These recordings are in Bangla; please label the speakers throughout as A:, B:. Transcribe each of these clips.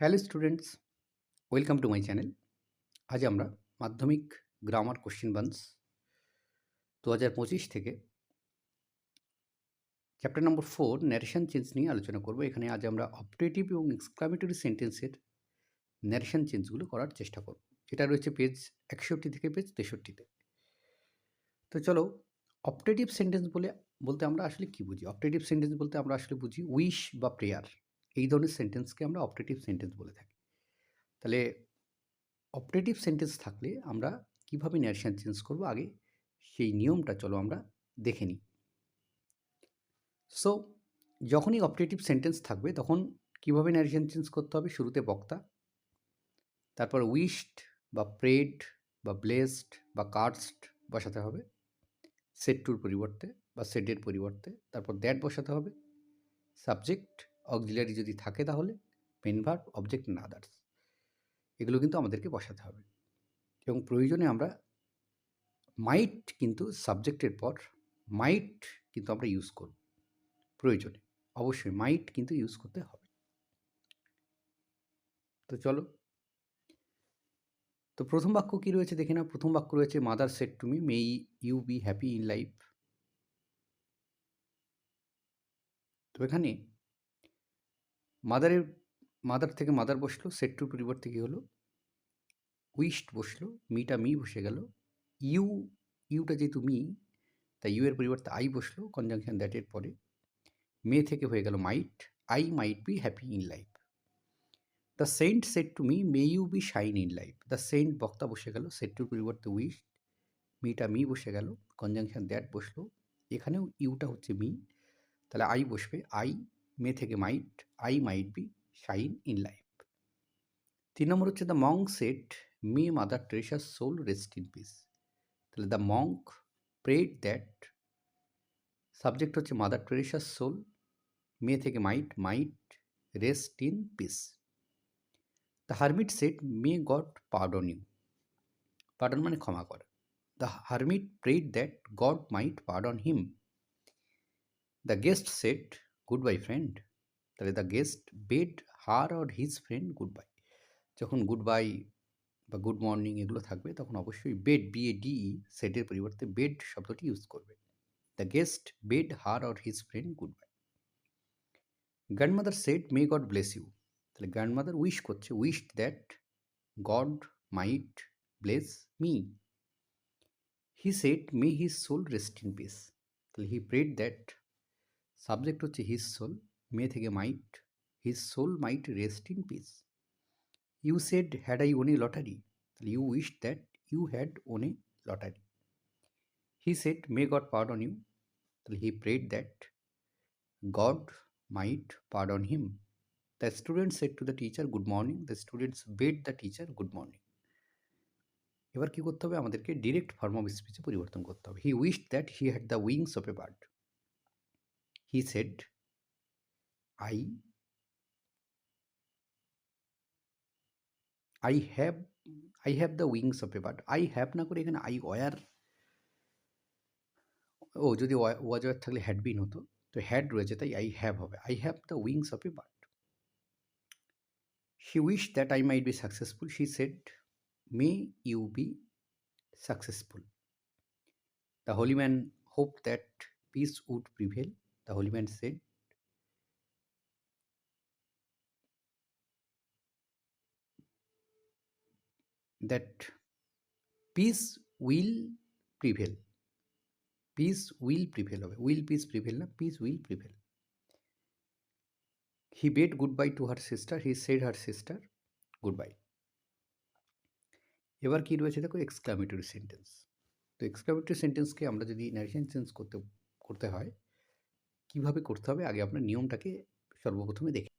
A: Hello students, welcome to my channel. আজ আমরা মাধ্যমিক গ্রামার কোশ্চেন বান্স দু হাজার পঁচিশ থেকে চ্যাপ্টার নম্বর ফোর ন্যারেশন চেঞ্জ নিয়ে আলোচনা করব। এখানে আজ আমরা অপারেটিভ এবং এক্সক্লামেটরি সেন্টেন্সের ন্যারেশন চেঞ্জগুলো করার চেষ্টা করব। যেটা রয়েছে পেজ একষট্টি থেকে পেজ তেষট্টিতে তো। চলো অপারেটিভ সেন্টেন্স বলে বলতে আমরা আসলে কী বুঝি? অপারেটিভ সেন্টেন্স বলতে আমরা আসলে বুঝি উইশ বা প্রেয়ার এই ধরনের সেন্টেন্সকে আমরা অপারেটিভ সেন্টেন্স বলে থাকি। তাহলে অপারেটিভ সেন্টেন্স থাকলে আমরা কীভাবে ন্যারেশন চেঞ্জ করব? আগে সেই নিয়মটা চলো আমরা দেখে নিই। সো যখনই অপারেটিভ সেন্টেন্স থাকবে, তখন কীভাবে ন্যারেশন চেঞ্জ করতে হবে? শুরুতে বক্তা, তারপর উইশড বা প্রেড বা ব্লেসড বা কার্সড বসাতে হবে সেট টুর পরিবর্তে বা সেডের পরিবর্তে, তারপর দ্যাট বসাতে হবে সাবজেক্ট অক্সিলারি যদি থাকে তাহলে মেন ভার্ব অবজেক্ট না আদার্স এগুলো কিন্তু আমাদেরকে বসাতে হবে। এবং প্রয়োজনে আমরা মাইট কিন্তু সাবজেক্টের পর মাইট কিন্তু আমরা ইউজ করব। প্রয়োজনে। অবশ্যই মাইট কিন্তু ইউজ করতে হবে। তো চলো। তো প্রথম বাক্য কী রয়েছে দেখে না প্রথম বাক্য রয়েছে mother said to me may you be happy in life তো এখানে মাদারের মাদার থেকে মাদার বসল, সেট টুর পরিবর্তে কী হলো? উইস্ট বসল, মিটা মি বসে গেল। ইউ, ইউটা যেহেতু মি, তাই ইউ এর পরিবর্তে আই বসল কনজাংশন দ্যাটের পরে। মে থেকে হয়ে গেল might, I might be happy in life. The saint said to me, may you be shine in life. The saint বক্তা বসে গেল, সেট টুর পরিবর্তে উইশ মিটা মি বসে গেল কনজাংশন দ্যাট বসল। এখানেও ইউটা হচ্ছে মি, তাহলে আই বসবে, আই মে থেকে might I might be shine in life তিন নম্বর হচ্ছে the monk said may mother Teresa's soul rest in peace তাহলে the monk prayed that subject হচ্ছে মাদার ট্রেসার সোল মে থেকে might might rest in peace the hermit said may God pardon you pardon মানে ক্ষমা করা। The hermit prayed that God might pardon him the guest said goodbye friend তাহলে the guest bade her or his friend goodbye যখন গুড বাই বা গুড মর্নিং এগুলো থাকবে, তখন অবশ্যই বেড বিএ ডিই সেটের পরিবর্তে বেড শব্দটি ইউজ করবে। The guest bade her or his friend goodbye grandmother said may God bless you তাহলে গ্র্যান্ডমাদার উইশ করছে wish that God might bless me he said may his soul rest in peace তাহলে হি প্রেড দ্যাট সাবজেক্ট হচ্ছে হিস সোল মে থেকে might his soul might rest in peace you said had I won lottery তাহলে you wish that you had won lottery he said may God pardon you তাহলে he prayed that God might on him the student said to the teacher good morning the students bade the teacher good morning এবার কী করতে হবে? আমাদেরকে ডিরেক্ট ফর্ম অফ স্পিচে পরিবর্তন করতে হবে। He wish that he had the wings of a bird he said I I have I have the wings of a bird I have না করে এখানে আই ওয়ার ও, যদি ওয়াজ ওয়ার থাকলে হ্যাড বিন হতো। তো হ্যাড রয়েছে, তাই আই হ্যাভ হবে। I have the wings of a bird she wish that I might be successful she said may you be successful the holy man hope that peace would prevail the holy man said that peace will prevail peace will prevail হবে will peace prevail না peace will prevail he bade goodbye to her sister he said her sister goodbye এবার কি রয়েছে দেখো এক্সক্লামেটরি সেন্টেন্স তো এক্সক্লামেটরি সেন্টেন্সকে আমরা যদি ন্যারেশন চেঞ্জ করতে করতে হয় কীভাবে করতে হবে? আগে আপনার নিয়মটাকে সর্বপ্রথমে দেখে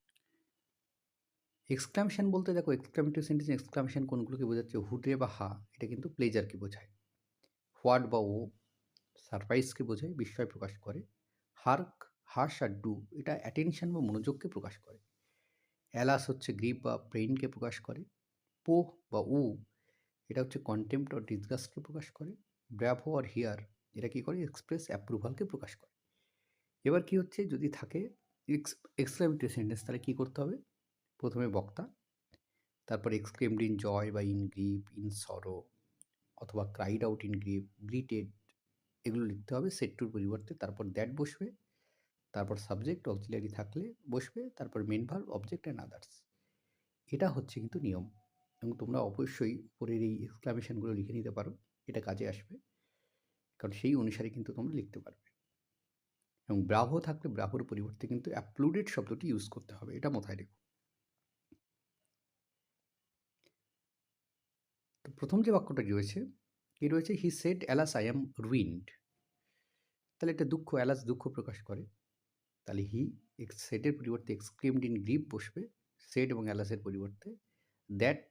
A: এক্সক্লামেশন বলতে দেখো এক্সক্লামেটরি সেন্টেন্স, এক্সক্লামেশন কোনগুলোকে বোঝাচ্ছে? হুডে বা হা, এটা কিন্তু প্লেজারকে বোঝায়। হোয়াট বা ও সারপ্রাইজকে বোঝায়, বিস্ময় প্রকাশ করে। হার্ক, হাস আর ডু, এটা অ্যাটেনশন বা মনোযোগকে প্রকাশ করে। অ্যালাস হচ্ছে গ্রিপ বা ব্রেইনকে প্রকাশ করে। পোহ বা উ, এটা হচ্ছে কন্টেম্পট আর ডিসগাস্টকে প্রকাশ করে। ব্র্যাভো আর হিয়ার এটা কী করে? এক্সপ্রেস অ্যাপ্রুভালকে প্রকাশ করে। এবার কি হচ্ছে? যদি থাকে এক্স এক্সক্লামেটরি সেন্টেন্স তাহলে কী করতে হবে? প্রথমে বক্তা, তারপর এক্সক্লেমড ইন জয় বা ইন গ্রিপ ইন সরো অথবা cried out in grief greeted এগুলো লিখতে হবে সেট টুর পরিবর্তে, তারপর দ্যাট বসবে, তারপর সাবজেক্ট অক্সিলারি থাকলে বসবে, তারপর main verb object and others এটা হচ্ছে কিন্তু নিয়ম, এবং তোমরা অবশ্যই উপরের এই এক্সক্লামেশনগুলো লিখে নিতে পারো, এটা কাজে আসবে, কারণ সেই অনুসারে কিন্তু তোমরা লিখতে পারবে। এবং ব্রাভো থাকলে ব্রাভোর পরিবর্তে কিন্তু অ্যাপ্লুডেড শব্দটি ইউজ করতে হবে, এটা মাথায় রেখো। তো প্রথম যে বাক্যটা রয়েছে কি রয়েছে he said alas I am ruined তাহলে এটা দুঃখ অ্যালাস দুঃখ প্রকাশ করে। তাহলে হি সেটের পরিবর্তে এক্সক্রিমড ইন গ্রিপ বসবে সেট এবং অ্যালাসের পরিবর্তে দ্যাট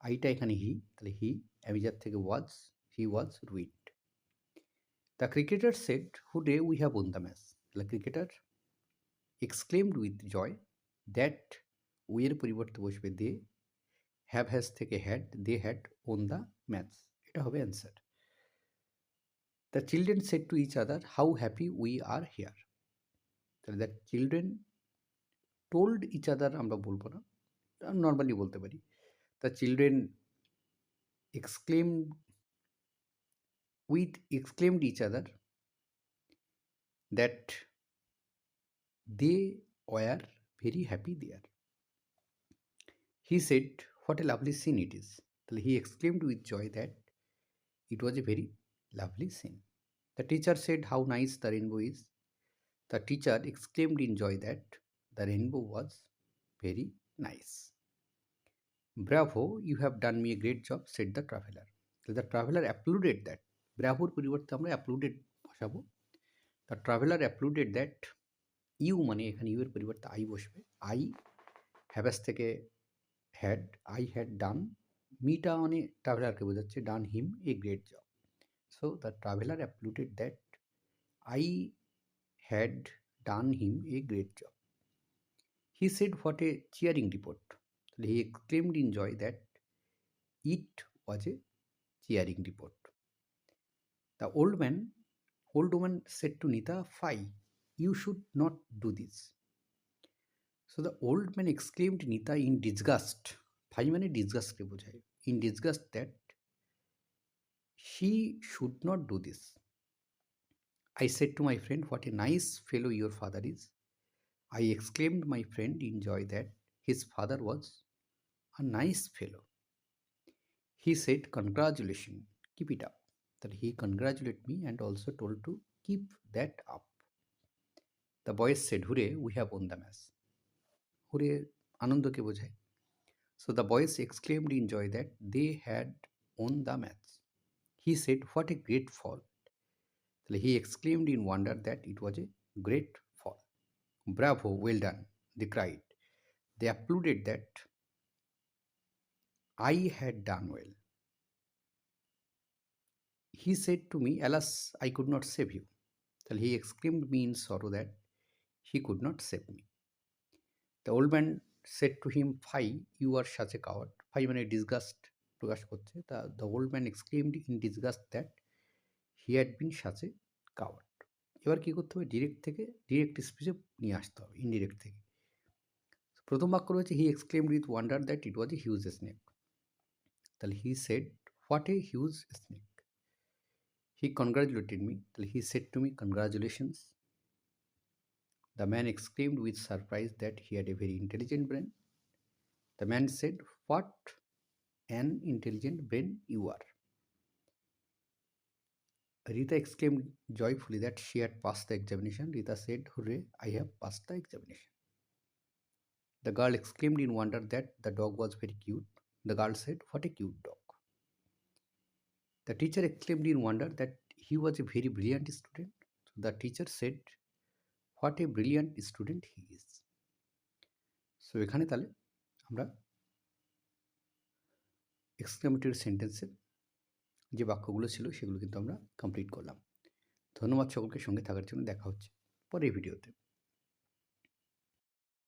A: আইটা এখানে হি তাহলে হি অ্যামিজার থেকে was he was ruined the cricketer said hurray we have won the match তাহলে cricketer exclaimed with joy that উইয়ের পরিবর্তে বসবে দে হ্যাভ হ্যাজ থেকে had they had won the match এটা হবে answer the children said to each other how happy we are here তাহলে the children told each other আমরা বলব না নর্মালি বলতে পারি the children exclaim we exclaimed each other that they were very happy there. He said, What a lovely scene it is. He exclaimed with joy that it was a very lovely scene. The teacher said, How nice the rainbow is. The teacher exclaimed in joy that the rainbow was very nice. Bravo, you have done me a great job, said the traveler. The traveler applauded that that পরিবর্তে আমরা অ্যাপ্লুডেড বসাবো। The traveller applauded that you মানে এখানে ইউ এর পরিবর্তে আই বসবে। আই হ্যাভ্যাস থেকে হ্যাড আই হ্যাড ডান মিটা মানে ট্রাভেলারকে বোঝাচ্ছে done him a great job so the traveller applauded that I had done him a great job he said what a cheering report তাহলে he exclaimed in joy that it was a cheering report The old man old woman said to Nita fie you should not do this so the old man exclaimed Nita in disgust fie মানে ডিসগাস্টকে বোঝায় in disgust that she should not do this I said to my friend, What a nice fellow your father is. I exclaimed, my friend, in joy that his father was a nice fellow. He said, Congratulations, keep it up. that he congratulated me and also told to keep that up. The boys said, Hooray, we have won the match. Hooray, Anandoke bojhay. So the boys exclaimed in joy that they had won the match. He said, What a great fall. He exclaimed in wonder that it was a great fall. Bravo, well done, they cried. They applauded that I had done well. He said to me alas I could not save you তাহলে he exclaimed me in sorrow that he could not save me the old man said to him fie you are such a coward fie মানে ডিসগাস্ট প্রকাশ করছে। তা the old man exclaimed in disgust that he had been such a coward এবার কী করতে হবে? ডিরেক্ট থেকে ডিরেক্ট স্পিচে নিয়ে আসতে হবে ইনডিরেক্ট থেকে। প্রথম বাক্য রয়েছে he exclaimed with wonder that it was a huge snake তাহলে he said what a huge snake He congratulated me till he said to me, Congratulations. The man exclaimed with surprise that he had a very intelligent brain. The man said, What an intelligent brain you are. Rita exclaimed joyfully that she had passed the examination. Rita said, Hooray, I have passed the examination. The girl exclaimed in wonder that the dog was very cute. The girl said, What a cute dog. The teacher exclaimed in wonder that he was a very brilliant student. So the teacher said, What a brilliant student he is. So এখানে তাহলে আমরা এক্সক্লেমেটরি সেন্টেন্সের যে বাক্যগুলো ছিল সেগুলো কিন্তু আমরা কমপ্লিট করলাম ধন্যবাদ সকলকে সঙ্গে থাকার জন্য দেখা হচ্ছে পরের ভিডিওতে